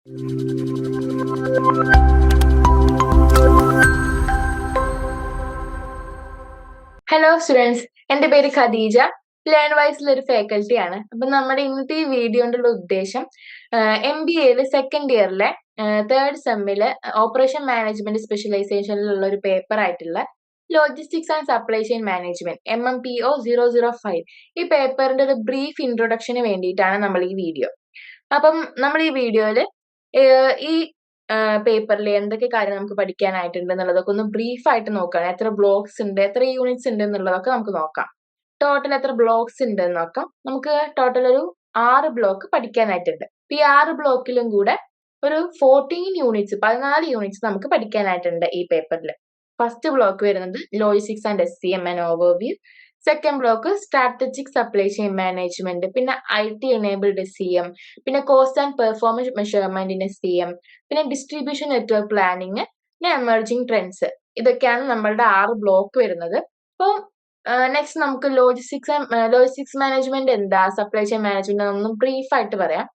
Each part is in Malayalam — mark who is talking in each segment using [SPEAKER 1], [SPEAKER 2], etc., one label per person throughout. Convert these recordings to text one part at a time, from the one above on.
[SPEAKER 1] ഹലോ സ്റ്റുഡൻസ് എന്റെ പേര് ഖദീജ. ലേൺ വൈസിലെ ഒരു ഫാക്കൽറ്റി ആണ്. അപ്പൊ നമ്മുടെ ഇന്നത്തെ ഈ വീഡിയോന്റെ ഉദ്ദേശം എം ബി എയിൽ സെക്കൻഡ് ഇയറിലെ തേർഡ് സെമ്മിൽ ഓപ്പറേഷൻ മാനേജ്മെന്റ് സ്പെഷ്യലൈസേഷനിലുള്ള ഒരു പേപ്പർ ആയിട്ടുള്ള logistics and supply chain management M M P O zero zero five ഈ പേപ്പറിന്റെ ഒരു ബ്രീഫ് ഇൻട്രൊഡക്ഷന് വേണ്ടിയിട്ടാണ് നമ്മൾ ഈ വീഡിയോ അപ്പം നമ്മൾ ഈ വീഡിയോയിൽ ഈ പേപ്പറിൽ എന്തൊക്കെ കാര്യം നമുക്ക് പഠിക്കാനായിട്ടുണ്ട് എന്നുള്ളതൊക്കെ ഒന്ന് ബ്രീഫ് ആയിട്ട് നോക്കണം. എത്ര ബ്ലോക്സ് ഉണ്ട് എത്ര യൂണിറ്റ്സ് ഉണ്ട് എന്നുള്ളതൊക്കെ നമുക്ക് നോക്കാം. ടോട്ടൽ എത്ര ബ്ലോക്സ് ഉണ്ട് എന്ന് നോക്കാം നമുക്ക് ടോട്ടൽ ഒരു ആറ് ബ്ലോക്ക് പഠിക്കാനായിട്ടുണ്ട്. ഈ ആറ് ബ്ലോക്കിലും കൂടെ ഒരു ഫോർട്ടീൻ യൂണിറ്റ്സ് പതിനാല് യൂണിറ്റ്സ് നമുക്ക് പഠിക്കാനായിട്ടുണ്ട് ഈ പേപ്പറിൽ ഫസ്റ്റ് ബ്ലോക്ക് വരുന്നത് logistics and S C M and overview second block strategic supply chain management പിന്നെ I T enabled C M പിന്നെ കോസ്റ്റ് ആൻഡ് പെർഫോമൻസ് മെഷർമെന്റിന് സി എം പിന്നെ ഡിസ്ട്രിബ്യൂഷൻ നെറ്റ്വർക്ക് പ്ലാനിങ് പിന്നെ എമർജിങ് ട്രെൻഡ്സ് ഇതൊക്കെയാണ് നമ്മളുടെ ആറ് ബ്ലോക്ക് വരുന്നത്. അപ്പം നെക്സ്റ്റ് നമുക്ക് ലോജിസ്റ്റിക്സ് ലോജിസ്റ്റിക്സ് മാനേജ്മെന്റ് എന്താ? സപ്ലൈ ചെയിൻ മാനേജ്മെന്റ് ഒന്ന് ബ്രീഫ് ആയിട്ട് പറയാം.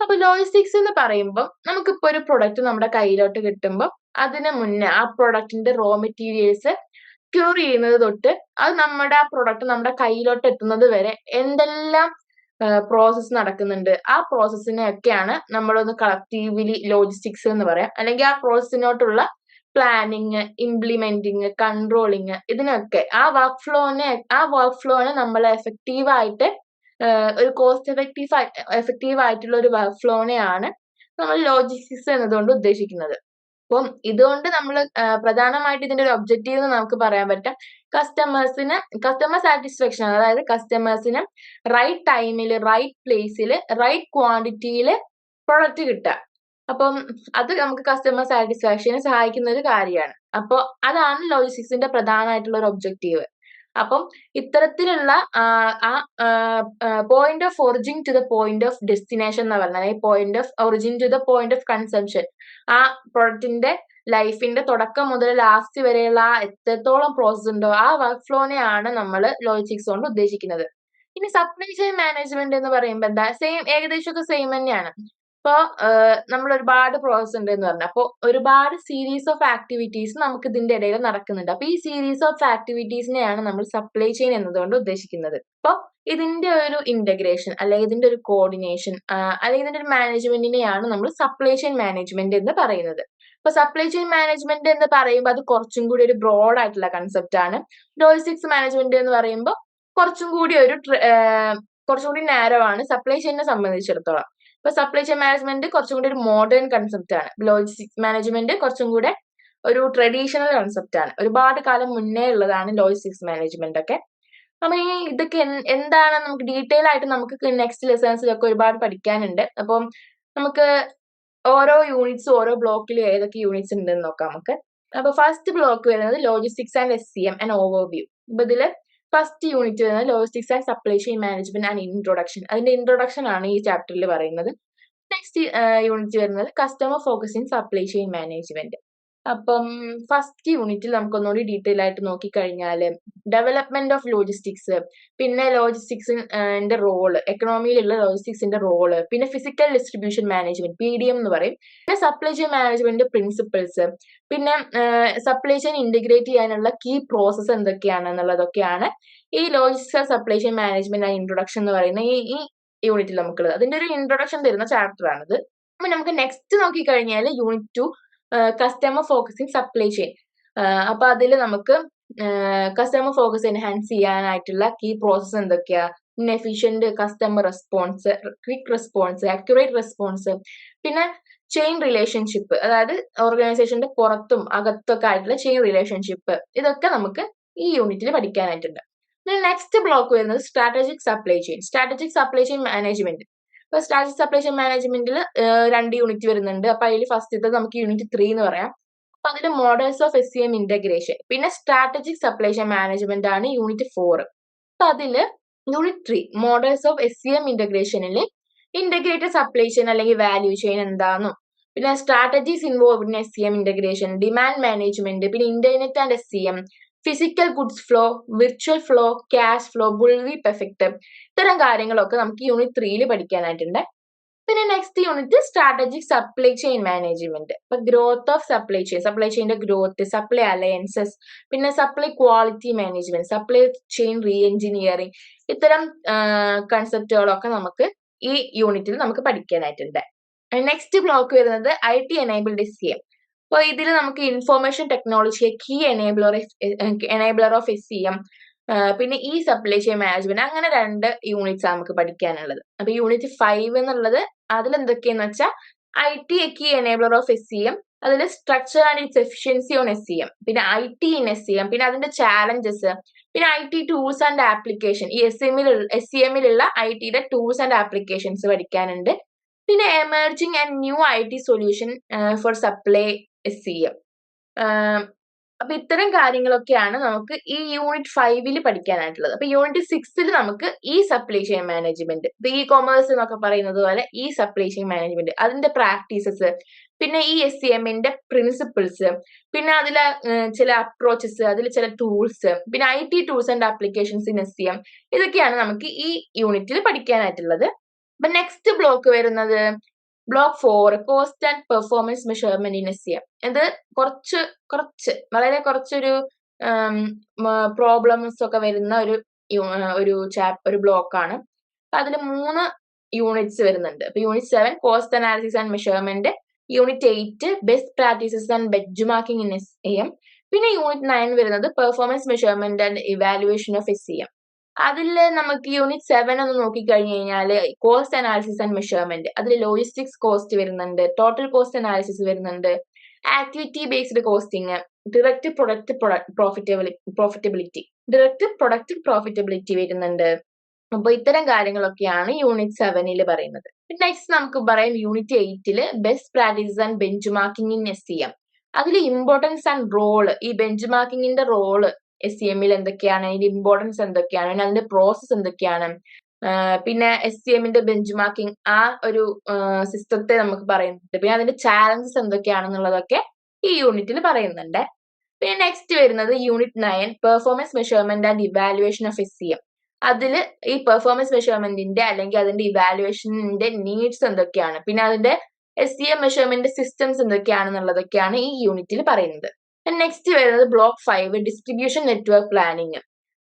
[SPEAKER 1] അപ്പൊ ലോജിസ്റ്റിക്സ് എന്ന് പറയുമ്പോൾ നമുക്കിപ്പോ ഒരു പ്രൊഡക്റ്റ് നമ്മുടെ കയ്യിലോട്ട് കിട്ടുമ്പോൾ അതിന് മുന്നേ ആ പ്രൊഡക്റ്റിന്റെ റോ മെറ്റീരിയൽസ് ക്യൂർ ചെയ്യുന്നത് തൊട്ട് അത് നമ്മുടെ ആ പ്രൊഡക്റ്റ് നമ്മുടെ കയ്യിലോട്ട് എത്തുന്നത് വരെ എന്തെല്ലാം പ്രോസസ്സ് നടക്കുന്നുണ്ട്. ആ പ്രോസസ്സിനെ പ്രോസസ്സിനെയൊക്കെയാണ് നമ്മളൊന്ന് കളക്റ്റീവ്ലി ലോജിസ്റ്റിക്സ് എന്ന് പറയാം. അല്ലെങ്കിൽ ആ പ്രോസസ്സിനോട്ടുള്ള പ്ലാനിങ് ഇംപ്ലിമെന്റിങ് കൺട്രോളിങ് ഇതിനൊക്കെ ആ വർക്ക് ഫ്ലോനെ ആ വർക്ക് ഫ്ലോനെ നമ്മൾ എഫക്റ്റീവ് ആയിട്ട് ഒരു കോസ്റ്റ് എഫക്റ്റീവ് എഫക്റ്റീവ് ആയിട്ടുള്ള ഒരു വർക്ക് ഫ്ലോനെയാണ് നമ്മൾ ലോജിസ്റ്റിക്സ് എന്നതുകൊണ്ട് ഉദ്ദേശിക്കുന്നത്. അപ്പം ഇതുകൊണ്ട് നമ്മൾ പ്രധാനമായിട്ട് ഇതിന്റെ ഒരു ഒബ്ജക്റ്റീവ് എന്ന് നമുക്ക് പറയാൻ പറ്റാം. കസ്റ്റമേഴ്സിന് കസ്റ്റമർ സാറ്റിസ്ഫാക്ഷൻ അതായത് കസ്റ്റമേഴ്സിന് റൈറ്റ് ടൈമിൽ റൈറ്റ് പ്ലേസിൽ റൈറ്റ് ക്വാണ്ടിറ്റിയിൽ പ്രൊഡക്റ്റ് കിട്ടുക. അപ്പം അത് നമുക്ക് കസ്റ്റമർ സാറ്റിസ്ഫാക്ഷനെ സഹായിക്കുന്ന ഒരു കാര്യമാണ്. അപ്പോൾ അതാണ് ലോജിസ്റ്റിക്സിന്റെ പ്രധാനമായിട്ടുള്ള ഒരു ഒബ്ജക്റ്റീവ് അപ്പം ഇത്തരത്തിലുള്ള ആ point of origin to the point of destination എന്ന് പറഞ്ഞാൽ point of origin to the point of consumption ആ പ്രൊഡക്റ്റിന്റെ ലൈഫിന്റെ തുടക്കം മുതൽ ലാസ്റ്റ് വരെയുള്ള ആ എത്രത്തോളം പ്രോസസ് ഉണ്ടോ ആ വർക്ക് ഫ്ലോനെയാണ് നമ്മൾ ലോജിസ്റ്റിക്സ് കൊണ്ട് ഉദ്ദേശിക്കുന്നത്. ഇനി സപ്ലൈ ചെയിൻ മാനേജ്മെന്റ് എന്ന് പറയുമ്പോൾ എന്താ? സെയിം ഏകദേശം ഒക്കെ സെയിം തന്നെയാണ്. ഇപ്പോൾ നമ്മൾ ഒരുപാട് പ്രോസസ് ഉണ്ട് എന്ന് പറഞ്ഞു. അപ്പോൾ ഒരുപാട് സീരീസ് ഓഫ് ആക്ടിവിറ്റീസ് നമുക്ക് ഇതിന്റെ ഇടയിൽ നടക്കുന്നുണ്ട്. അപ്പൊ ഈ സീരീസ് ഓഫ് ആക്ടിവിറ്റീസിനെയാണ് നമ്മൾ സപ്ലൈ ചെയിൻ എന്നതുകൊണ്ട് ഉദ്ദേശിക്കുന്നത്. അപ്പോൾ ഇതിന്റെ ഒരു ഇന്റഗ്രേഷൻ അല്ലെങ്കിൽ ഇതിന്റെ ഒരു കോർഡിനേഷൻ അല്ലെങ്കിൽ ഇതിന്റെ ഒരു മാനേജ്മെന്റിനെയാണ് നമ്മൾ സപ്ലൈ ചെയിൻ മാനേജ്മെന്റ് എന്ന് പറയുന്നത്. ഇപ്പൊ സപ്ലൈ ചെയിൻ മാനേജ്മെന്റ് എന്ന് പറയുമ്പോൾ അത് കുറച്ചും കൂടി ഒരു ബ്രോഡ് ആയിട്ടുള്ള കൺസെപ്റ്റ് ആണ്. ലോജിസ്റ്റിക്സ് മാനേജ്മെന്റ് എന്ന് പറയുമ്പോൾ കുറച്ചും കൂടി ഒരു കുറച്ചും കൂടി നാരോ ആണ്. സപ്ലൈ ചെയിനെ സംബന്ധിച്ചിടത്തോളം. ഇപ്പൊ സപ്ലൈ ചെയിൻ മാനേജ്മെന്റ് കുറച്ചും കൂടി ഒരു മോഡേൺ കൺസെപ്റ്റ് ആണ്. ലോജിസ്റ്റിക്സ് മാനേജ്മെന്റ് കുറച്ചും കൂടെ ഒരു ട്രഡീഷണൽ കൺസെപ്റ്റ് ആണ്. ഒരുപാട് കാലം മുന്നേ ഉള്ളതാണ് ലോജിസ്റ്റിക്സ് മാനേജ്മെന്റ് ഒക്കെ. അപ്പൊ ഈ ഇതൊക്കെ എന്താണ് നമുക്ക് ഡീറ്റെയിൽ ആയിട്ട് നമുക്ക് നെക്സ്റ്റ് ലെസൺസിലൊക്കെ ഒരുപാട് പഠിക്കാനുണ്ട്. അപ്പം നമുക്ക് ഓരോ യൂണിറ്റ്സും ഓരോ ബ്ലോക്കിലും ഏതൊക്കെ യൂണിറ്റ്സ് ഉണ്ടെന്ന് നോക്കാം നമുക്ക്. അപ്പൊ ഫസ്റ്റ് ബ്ലോക്ക് വരുന്നത് logistics and S C M and overview അപ്പൊ ഇതിൽ ഫസ്റ്റ് യൂണിറ്റ് വരുന്നത് logistics and supply chain management and introduction അതിന്റെ ഇൻട്രൊഡക്ഷൻ ആണ് ഈ ചാപ്റ്ററിൽ പറയുന്നത്. നെക്സ്റ്റ് യൂണിറ്റ് വരുന്നത് customer focus in supply chain management അപ്പം ഫസ്റ്റ് യൂണിറ്റിൽ നമുക്കൊന്നുകൂടി ഡീറ്റെയിൽ ആയിട്ട് നോക്കിക്കഴിഞ്ഞാൽ ഡെവലപ്മെന്റ് ഓഫ് ലോജിസ്റ്റിക്സ് പിന്നെ ലോജിസ്റ്റിക്സിന്റെ റോൾ എക്കണോമിയിലുള്ള ലോജിസ്റ്റിക്സിന്റെ റോൾ പിന്നെ physical distribution management P D M എന്ന് പറയും. പിന്നെ സപ്ലൈ ചെയിൻ മാനേജ്മെന്റ് പ്രിൻസിപ്പിൾസ് പിന്നെ സപ്ലൈ ചെയിൻ ഇന്റഗ്രേറ്റ് ചെയ്യാനുള്ള കീ പ്രോസസ്സ് എന്തൊക്കെയാണ് എന്നുള്ളതൊക്കെയാണ് ഈ logistics supply chain management introduction എന്ന് പറയുന്ന ഈ ഈ യൂണിറ്റിൽ നമുക്കുള്ളത്. അതിന്റെ ഒരു ഇൻട്രൊഡക്ഷൻ തരുന്ന ചാപ്റ്റർ ആണിത്. അപ്പൊ നമുക്ക് നെക്സ്റ്റ് നോക്കിക്കഴിഞ്ഞാൽ unit two customer focusing supply chain അപ്പൊ അതിൽ നമുക്ക് കസ്റ്റമർ ഫോക്കസ് എൻഹാൻസ് ചെയ്യാനായിട്ടുള്ള കീ പ്രോസസ് എന്തൊക്കെയാ? പിന്നെ efficient customer response quick response accurate response പിന്നെ ചെയിൻ റിലേഷൻഷിപ്പ് അതായത് ഓർഗനൈസേഷന്റെ പുറത്തും അകത്തൊക്കെ ആയിട്ടുള്ള ചെയിൻ റിലേഷൻഷിപ്പ് ഇതൊക്കെ നമുക്ക് ഈ യൂണിറ്റിൽ പഠിക്കാനായിട്ടുണ്ട്. നെക്സ്റ്റ് ബ്ലോക്ക് വരുന്നത് strategic supply chain strategic supply chain management ഇപ്പൊ സ്റ്റാറ്റിക് സപ്ലൈ ചെയിൻ മാനേജ്മെന്റിൽ രണ്ട് യൂണിറ്റ് വരുന്നുണ്ട്. അപ്പൊ അതിൽ ഫസ്റ്റ് നമുക്ക് യൂണിറ്റ് ത്രീ എന്ന് പറയാം. അപ്പൊ അതിൽ models of S C M integration പിന്നെ സ്ട്രാറ്റജിക് സപ്ലൈ ചെയിൻ മാനേജ്മെന്റ് ആണ് യൂണിറ്റ് ഫോർ അപ്പൊ അതിൽ unit three models of S C M ഇന്റഗ്രേഷനിൽ integrated supply chain അല്ലെങ്കിൽ വാല്യൂ ചെയിൻ എന്താണെന്നും പിന്നെ strategies involve in S C M integration demand management പിന്നെ internet and S C M physical goods flow virtual flow cash flow bullwhip effect ഇത്തരം കാര്യങ്ങളൊക്കെ നമുക്ക് യൂണിറ്റ് ത്രീയിൽ പഠിക്കാനായിട്ടുണ്ട്. പിന്നെ next unit strategic supply chain management ഇപ്പൊ growth of supply chain supply ചെയിന്റെ growth supply alliances പിന്നെ supply quality management supply chain reengineering ഇത്തരം കൺസെപ്റ്റുകളൊക്കെ നമുക്ക് ഈ യൂണിറ്റിൽ നമുക്ക് പഠിക്കാനായിട്ടുണ്ട്. നെക്സ്റ്റ് ബ്ലോക്ക് വരുന്നത് I T enabled C M അപ്പോൾ ഇതിൽ നമുക്ക് information technology key enabler enabler of S C M പിന്നെ ഈ സപ്ലൈ ചെയിൻ മാനേജ്മെന്റ് അങ്ങനെ രണ്ട് യൂണിറ്റ്സ് ആണ് നമുക്ക് പഠിക്കാനുള്ളത്. അപ്പൊ യൂണിറ്റ് ഫൈവ് എന്നുള്ളത് അതിൽ എന്തൊക്കെയെന്ന് വെച്ചാൽ I T key enabler of S C M അതിൽ structure and its efficiency on S C M പിന്നെ I T in S C M പിന്നെ അതിന്റെ ചാലഞ്ചസ് പിന്നെ I T tools and application ഈ എസ് എമ്മിൽ എസ് സി എമ്മിലുള്ള ഐ ടിയുടെ ടൂൾസ് ആൻഡ് ആപ്ലിക്കേഷൻസ് പഠിക്കാനുണ്ട്. പിന്നെ emerging and new I T solution for supply S C M. അപ്പൊ ഇത്തരം കാര്യങ്ങളൊക്കെയാണ് നമുക്ക് ഈ യൂണിറ്റ് ഫൈവിൽ പഠിക്കാനായിട്ടുള്ളത്. അപ്പൊ യൂണിറ്റ് സിക്സിൽ നമുക്ക് ഈ supply chain management e commerce എന്നൊക്കെ പറയുന്നത് പോലെ ഈ സപ്ലൈ ചെയിൻ മാനേജ്മെന്റ് അതിന്റെ പ്രാക്ടീസസ് പിന്നെ ഈ എസ് സി എമ്മിന്റെ പ്രിൻസിപ്പിൾസ് പിന്നെ അതിലെ ചില അപ്രോച്ചസ് അതിൽ ചില ടൂൾസ് പിന്നെ I T tools and applications in S C M ഇതൊക്കെയാണ് നമുക്ക് ഈ യൂണിറ്റിൽ പഠിക്കാനായിട്ടുള്ളത്. അപ്പൊ നെക്സ്റ്റ് ബ്ലോക്ക് വരുന്നത് block four cost and performance measurement in S ഇത് കുറച്ച് കുറച്ച് വളരെ കുറച്ചൊരു പ്രോബ്ലംസ് ഒക്കെ വരുന്ന ഒരു ഒരു ചാപ് ഒരു ബ്ലോക്കാണ് അതിൽ മൂന്ന് യൂണിറ്റ്സ് വരുന്നുണ്ട്. അപ്പൊ unit seven cost analysis and measurement unit eight best practices and benchmarking in S A പിന്നെ യൂണിറ്റ് നയൻ വരുന്നത് performance measurement and evaluation of S M അതിൽ നമുക്ക് യൂണിറ്റ് സെവൻ ഒന്ന് നോക്കിക്കഴിഞ്ഞ് കഴിഞ്ഞാൽ കോസ്റ്റ് അനാലിസിസ് ആൻഡ് മെഷർമെന്റ് അതിൽ ലോജിസ്റ്റിക്സ് കോസ്റ്റ് വരുന്നുണ്ട് ടോട്ടൽ കോസ്റ്റ് അനാലിസിസ് വരുന്നുണ്ട് activity based costing direct product profitability profitability direct product profitability വരുന്നുണ്ട്. അപ്പൊ ഇത്തരം കാര്യങ്ങളൊക്കെയാണ് യൂണിറ്റ് സെവനിൽ പറയുന്നത്. നെക്സ്റ്റ് നമുക്ക് പറയാം unit എയ്റ്റിൽ best practices and benchmarking in S C M അതിൽ ഇമ്പോർട്ടൻസ് ആൻഡ് റോൾ ഈ ബെഞ്ച് മാർക്കിങ്ങിന്റെ റോൾ എസ് സി എമ്മിൽ എന്തൊക്കെയാണ്? അതിന്റെ ഇമ്പോർട്ടൻസ് എന്തൊക്കെയാണ്? അതിന്റെ പ്രോസസ് എന്തൊക്കെയാണ്? പിന്നെ എസ് സി എമ്മിന്റെ ബെഞ്ച് മാർക്കിംഗ് ആ ഒരു സിസ്റ്റത്തെ നമുക്ക് പറയുന്നുണ്ട്. പിന്നെ അതിന്റെ ചാലഞ്ചസ് എന്തൊക്കെയാണെന്നുള്ളതൊക്കെ ഈ യൂണിറ്റിൽ പറയുന്നുണ്ട്. പിന്നെ നെക്സ്റ്റ് വരുന്നത് unit nine performance measurement and evaluation of S C M അതിൽ ഈ പെർഫോമൻസ് മെഷർമെന്റിന്റെ അല്ലെങ്കിൽ അതിന്റെ ഇവാലുവേഷനിന്റെ നീഡ്സ് എന്തൊക്കെയാണ്? പിന്നെ അതിന്റെ S C M measurement systems എന്തൊക്കെയാണെന്നുള്ളതൊക്കെയാണ് ഈ യൂണിറ്റിൽ പറയുന്നത്. നെക്സ്റ്റ് വരുന്നത് block five distribution network planning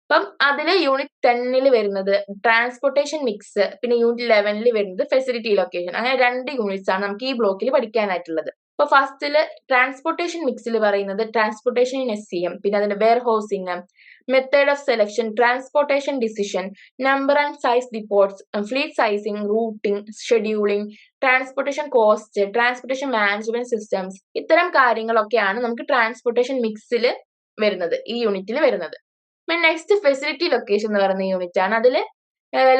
[SPEAKER 1] അപ്പം അതിൽ യൂണിറ്റ് ടെന്നിൽ വരുന്നത് ട്രാൻസ്പോർട്ടേഷൻ മിക്സ് പിന്നെ യൂണിറ്റ് ലെവനിൽ വരുന്നത് ഫെസിലിറ്റി ലൊക്കേഷൻ അങ്ങനെ രണ്ട് യൂണിറ്റ്സ് ആണ് നമുക്ക് ഈ ബ്ലോക്കിൽ പഠിക്കാനായിട്ടുള്ളത്. ഇപ്പൊ ഫസ്റ്റിൽ ട്രാൻസ്പോർട്ടേഷൻ മിക്സിൽ പറയുന്നത് ട്രാൻസ്പോർട്ടേഷൻ എസ് സി എം പിന്നെ അതിന്റെ warehousing method of selection transportation decision number and size depots fleet sizing routing scheduling transportation cost transportation management systems ഇത്തരം കാര്യങ്ങളൊക്കെയാണ് നമുക്ക് ട്രാൻസ്പോർട്ടേഷൻ മിക്സിൽ വരുന്നത് ഈ യൂണിറ്റിൽ വരുന്നത്. നെക്സ്റ്റ് ഫെസിലിറ്റി ലൊക്കേഷൻ എന്ന് പറയുന്ന യൂണിറ്റ് ആണ്. അതിൽ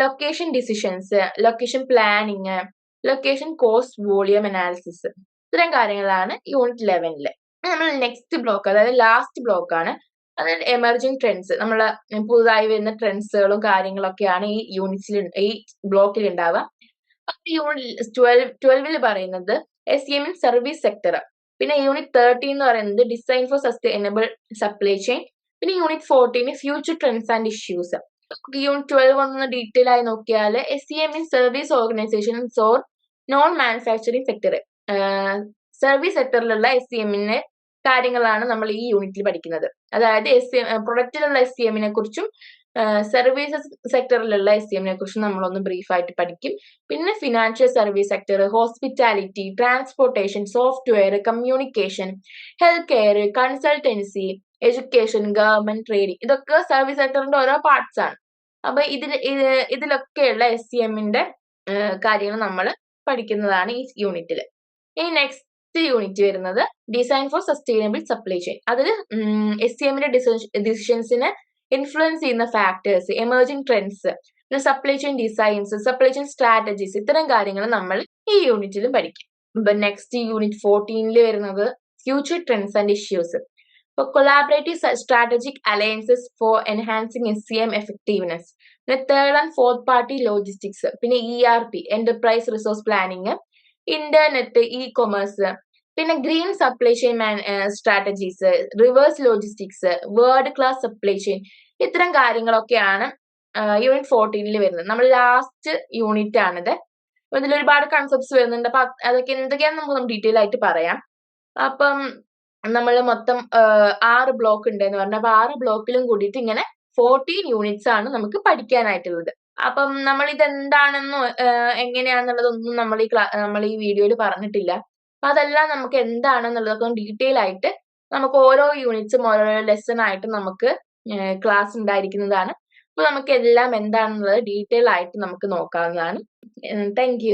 [SPEAKER 1] location decisions location planning location cost volume analysis ഇത്തരം കാര്യങ്ങളാണ് യൂണിറ്റ് ലെവനിൽ നമ്മൾ നെക്സ്റ്റ് ബ്ലോക്ക് അതായത് ലാസ്റ്റ് ബ്ലോക്ക് ആണ് എമർജിങ് ട്രെൻഡ്സ് നമ്മൾ പുതുതായി വരുന്ന ട്രെൻഡ്സുകളും കാര്യങ്ങളൊക്കെയാണ് ഈ യൂണിറ്റ്സിൽ ഈ ബ്ലോക്കിൽ ഉണ്ടാവുക യൂണിറ്റ് ട്വൽവ് ട്വൽവിൽ പറയുന്നത് S M in service sector പിന്നെ യൂണിറ്റ് തേർട്ടീൻ എന്ന് പറയുന്നത് design for sustainable supply chain പിന്നെ unit fourteen future trends and issues unit twelve ഒന്ന് ഡീറ്റെയിൽ ആയി നോക്കിയാൽ S C M in service organisations or non manufacturing sector service സെക്ടറിലുള്ള S C എമ്മിന്റെ കാര്യങ്ങളാണ് നമ്മൾ ഈ യൂണിറ്റിൽ പഠിക്കുന്നത്. അതായത് എസ് എം പ്രൊഡക്റ്റിലുള്ള എസ് സി എമ്മിനെ കുറിച്ചും സർവീസസ് സെക്ടറിലുള്ള എസ് സി എമ്മിനെ കുറിച്ചും നമ്മളൊന്ന് ബ്രീഫായിട്ട് പഠിക്കും. പിന്നെ financial service sector hospitality transportation software communication health care consultancy education government trading ഇതൊക്കെ സർവീസ് സെക്ടറിന്റെ ഓരോ പാർട്സ് ആണ്. അപ്പൊ ഇതിൽ ഇതിലൊക്കെയുള്ള എസ് സി എമ്മിന്റെ കാര്യങ്ങൾ നമ്മൾ പഠിക്കുന്നതാണ് ഈ യൂണിറ്റിൽ ഇനി നെക്സ്റ്റ് യൂണിറ്റ് വരുന്നത് design for sustainable supply chain അതിൽ എസ് സി എമ്മിന്റെ ഡിസിഷൻസിനെ ഇൻഫ്ലുവൻസ് ചെയ്യുന്ന ഫാക്ടേഴ്സ് എമർജിംഗ് ട്രെൻഡ്സ് പിന്നെ supply chain designs supply chain strategies ഇത്തരം കാര്യങ്ങൾ നമ്മൾ ഈ യൂണിറ്റിലും പഠിക്കും. ഇപ്പൊ നെക്സ്റ്റ് യൂണിറ്റ് ഫോർട്ടീനിൽ വരുന്നത് ഫ്യൂച്ചർ ട്രെൻഡ്സ് ആൻഡ് ഇഷ്യൂസ് ഇപ്പൊ collaborative strategic alliances for enhancing S C M effectiveness പിന്നെ third and fourth party logistics പിന്നെ E R P enterprise resource planning internet e commerce പിന്നെ green supply chain strategies reverse logistics world class supply chain ഇത്തരം കാര്യങ്ങളൊക്കെയാണ് യൂണിറ്റ് ഫോർട്ടീനിൽ വരുന്നത്. നമ്മൾ ലാസ്റ്റ് യൂണിറ്റ് ആണിത്. അപ്പൊ ഇതിൽ ഒരുപാട് കൺസെപ്റ്റ്സ് വരുന്നുണ്ട്. അപ്പൊ അതൊക്കെ എന്തൊക്കെയാണ് നമുക്ക് ഡീറ്റെയിൽ ആയിട്ട് പറയാം. അപ്പം നമ്മൾ മൊത്തം ആറ് ബ്ലോക്ക് ഉണ്ട് എന്ന് പറഞ്ഞാൽ അപ്പൊ ആറ് ബ്ലോക്കിലും കൂടിയിട്ട് ഇങ്ങനെ ഫോർട്ടീൻ യൂണിറ്റ്സ് ആണ് നമുക്ക് പഠിക്കാനായിട്ടുള്ളത്. അപ്പം നമ്മൾ ഇത് എന്താണെന്നോ ആഹ് എങ്ങനെയാണെന്നുള്ളതൊന്നും നമ്മൾ ഈ നമ്മൾ ഈ വീഡിയോയിൽ പറഞ്ഞിട്ടില്ല. അപ്പൊ അതെല്ലാം നമുക്ക് എന്താണെന്നുള്ളതൊക്കെ ഡീറ്റെയിൽ ആയിട്ട് നമുക്ക് ഓരോ യൂണിറ്റ്സും ഓരോ ലെസൺ ആയിട്ട് നമുക്ക് ക്ലാസ് ഉണ്ടായിരിക്കുന്നതാണ്. അപ്പൊ നമുക്ക് എല്ലാം എന്താണെന്നുള്ളത് ഡീറ്റെയിൽ ആയിട്ട് നമുക്ക് നോക്കാവുന്നതാണ്. താങ്ക്